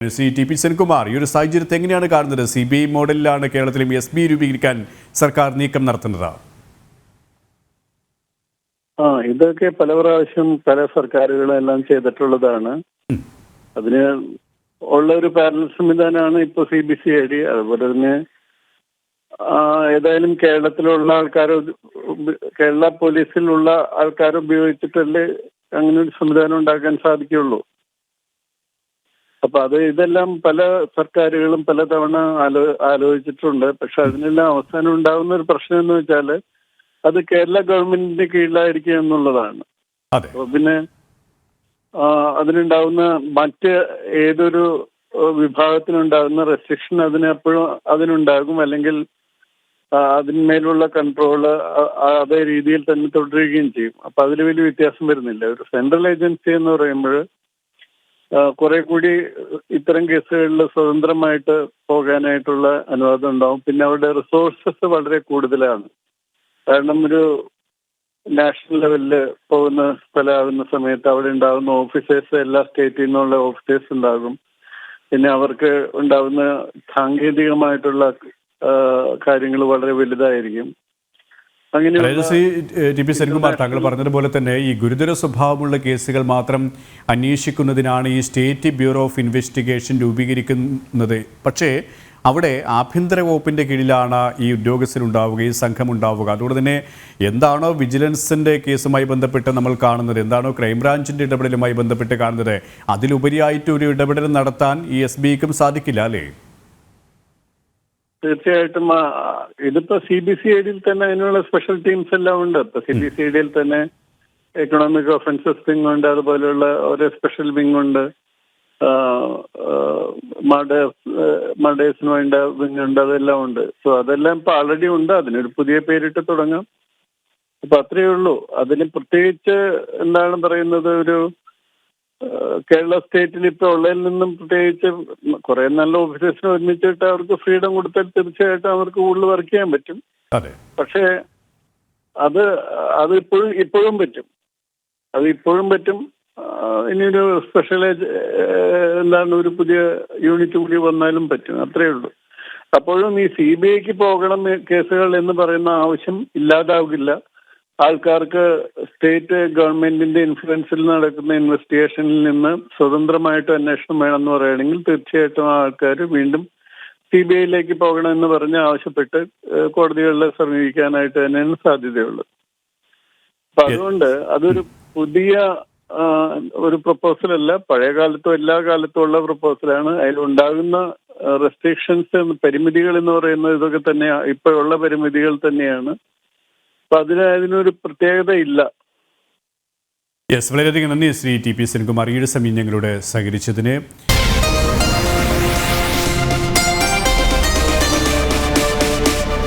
C T P Senkumar ഈ ഒരു സാഹചര്യത്തെ എങ്ങനെയാണ് കാണുന്നത്? സി ബി ഐ മോഡലിലാണ് കേരളത്തിലും എസ് ബി രൂപീകരിക്കാൻ സർക്കാർ നീക്കം നടത്തുന്നത്. ആ ഇതൊക്കെ പല പ്രാവശ്യം പല സർക്കാരുകളെല്ലാം ചെയ്തിട്ടുള്ളതാണ്. അതിന് ഉള്ള ഒരു പാരലൽ സംവിധാനമാണ് ഇപ്പോൾ C B C I D. അതുപോലെ തന്നെ ഏതായാലും കേരളത്തിലുള്ള ആൾക്കാർ കേരള പോലീസിലുള്ള ആൾക്കാർ ഉപയോഗിച്ചിട്ടല്ലേ അങ്ങനെ ഒരു സംവിധാനം ഉണ്ടാക്കാൻ സാധിക്കുള്ളൂ അപ്പൊ അത് ഇതെല്ലാം പല സർക്കാരുകളും പലതവണ ആലോ ആലോചിച്ചിട്ടുണ്ട്. പക്ഷെ അതിനെല്ലാം അവസാനം ഉണ്ടാകുന്ന ഒരു പ്രശ്നം എന്ന് വെച്ചാൽ അത് കേരള ഗവൺമെന്റിന്റെ കീഴിലായിരിക്കും എന്നുള്ളതാണ്. പിന്നെ അതിനുണ്ടാവുന്ന മറ്റ് ഏതൊരു വിഭാഗത്തിനുണ്ടാകുന്ന റെസ്ട്രിക്ഷൻ അതിനെപ്പോഴും അതിനുണ്ടാകും. അല്ലെങ്കിൽ അതിന്മേലുള്ള കൺട്രോൾ അതേ രീതിയിൽ തന്നെ തുടരുകയും ചെയ്യും. അപ്പൊ അതിൽ വലിയ വ്യത്യാസം വരുന്നില്ല. ഒരു സെൻട്രൽ ഏജൻസി എന്ന് പറയുമ്പോൾ കുറെ കൂടി ഇത്തരം കേസുകളിൽ സ്വതന്ത്രമായിട്ട് പോകാനായിട്ടുള്ള അനുവാദം ഉണ്ടാവും. പിന്നെ അവരുടെ റിസോഴ്സസ് വളരെ കൂടുതലാണ്. കാരണം ഒരു നാഷണൽ ലെവലിൽ പോകുന്ന സ്ഥലമാകുന്ന സമയത്ത് അവിടെ ഉണ്ടാകുന്ന ഓഫീസേഴ്സ് എല്ലാ സ്റ്റേറ്റിൽ നിന്നുള്ള ഓഫീസേഴ്സ് ഉണ്ടാകും. പിന്നെ അവർക്ക് ഉണ്ടാകുന്ന സാങ്കേതികമായിട്ടുള്ള കാര്യങ്ങൾ വളരെ വലുതായിരിക്കും. ടി പി സെൻകുമാർ താങ്കൾ പറഞ്ഞതുപോലെ തന്നെ ഈ ഗുരുതര സ്വഭാവമുള്ള കേസുകൾ മാത്രം അന്വേഷിക്കുന്നതിനാണ് ഈ സ്റ്റേറ്റ് ബ്യൂറോ ഓഫ് ഇൻവെസ്റ്റിഗേഷൻ രൂപീകരിക്കുന്നത്. പക്ഷേ അവിടെ ആഭ്യന്തര വകുപ്പിന്റെ കീഴിലാണ് ഈ ഉദ്യോഗസ്ഥരുണ്ടാവുക ഈ സംഘം ഉണ്ടാവുക അതുകൊണ്ട് തന്നെ എന്താണോ വിജിലൻസിന്റെ കേസുമായി ബന്ധപ്പെട്ട് നമ്മൾ കാണുന്നത് എന്താണോ ക്രൈംബ്രാഞ്ചിന്റെ ഇടപെടലുമായി ബന്ധപ്പെട്ട് കാണുന്നത് അതിലുപരിയായിട്ട് ഒരു ഇടപെടൽ നടത്താൻ ഈ എസ് ബിക്കും സാധിക്കില്ല അല്ലേ? തീർച്ചയായിട്ടും ഇതിപ്പോ സി ബി സി ഐ ഡിയിൽ തന്നെ അതിനുള്ള സ്പെഷ്യൽ ടീംസ് എല്ലാം ഉണ്ട്. ഇപ്പൊ സി ബി സി ഐ ഡിയിൽ തന്നെ എക്കണോമിക് ഒഫൻസസ് വിങ് ഉണ്ട് അതുപോലെയുള്ള ഓരോ സ്പെഷ്യൽ വിങ് ഉണ്ട്. മഡേഴ്സിന് വേണ്ട വിങ് ഉണ്ട് അതെല്ലാം ഉണ്ട്. സോ അതെല്ലാം ഇപ്പൊ ആൾറെഡി ഉണ്ട്. അതിനൊരു പുതിയ പേരിട്ട് തുടങ്ങാം. അപ്പൊ അത്രയേ ഉള്ളൂ. അതിന് പ്രത്യേകിച്ച് എന്താണ് പറയുന്നത് ഒരു കേരള സ്റ്റേറ്റിൽ ഇപ്പൊ ഉള്ളതിൽ നിന്നും പ്രത്യേകിച്ച് കുറെ നല്ല ഓഫീസേഴ്സിനെ ഒരുമിച്ചിട്ട് അവർക്ക് ഫ്രീഡം കൊടുത്താൽ തീർച്ചയായിട്ടും അവർക്ക് കൂടുതൽ വർക്ക് ചെയ്യാൻ പറ്റും. പക്ഷേ അത് അത് ഇപ്പോഴും ഇപ്പോഴും പറ്റും. അത് ഇപ്പോഴും പറ്റും. ഇനിയൊരു സ്പെഷ്യലൈസ് എന്താണ് ഒരു പുതിയ യൂണിറ്റ് കൂടി വന്നാലും പറ്റും. അത്രയേ ഉള്ളൂ. അപ്പോഴും ഈ സി ബി ഐക്ക് പോകണം കേസുകൾ എന്ന് പറയുന്ന ആവശ്യം ഇല്ലാതാവില്ല. ആൾക്കാർക്ക് സ്റ്റേറ്റ് ഗവൺമെന്റിന്റെ ഇൻഫ്ലുവൻസിൽ നടക്കുന്ന ഇൻവെസ്റ്റിഗേഷനിൽ നിന്ന് സ്വതന്ത്രമായിട്ട് അന്വേഷണം വേണമെന്ന് പറയുകയാണെങ്കിൽ തീർച്ചയായിട്ടും ആ ആൾക്കാർ വീണ്ടും സി ബി ഐയിലേക്ക് പോകണമെന്ന് പറഞ്ഞ് ആവശ്യപ്പെട്ട് കോടതികളിൽ സമീപിക്കാനായിട്ട് തന്നെയാണ് സാധ്യതയുള്ളത്. അപ്പൊ അതുകൊണ്ട് അതൊരു പുതിയ ഒരു പ്രപ്പോസൽ അല്ല പഴയ കാലത്തും എല്ലാ കാലത്തും ഉള്ള പ്രപ്പോസലാണ്. അതിലുണ്ടാകുന്ന റെസ്ട്രിക്ഷൻസ് പരിമിതികൾ എന്ന് പറയുന്നത് ഇതൊക്കെ തന്നെയാണ് ഇപ്പോഴുള്ള പരിമിതികൾ തന്നെയാണ്. അപ്പൊ അതിന് അതിനൊരു പ്രത്യേകത ഇല്ല യെസ് വളരെയധികം നന്ദി ശ്രീ ടി പി സെൻകുമാർ. ഈ ഒരു സമയം ഞങ്ങളുടെ സഹകരിച്ചതിന്.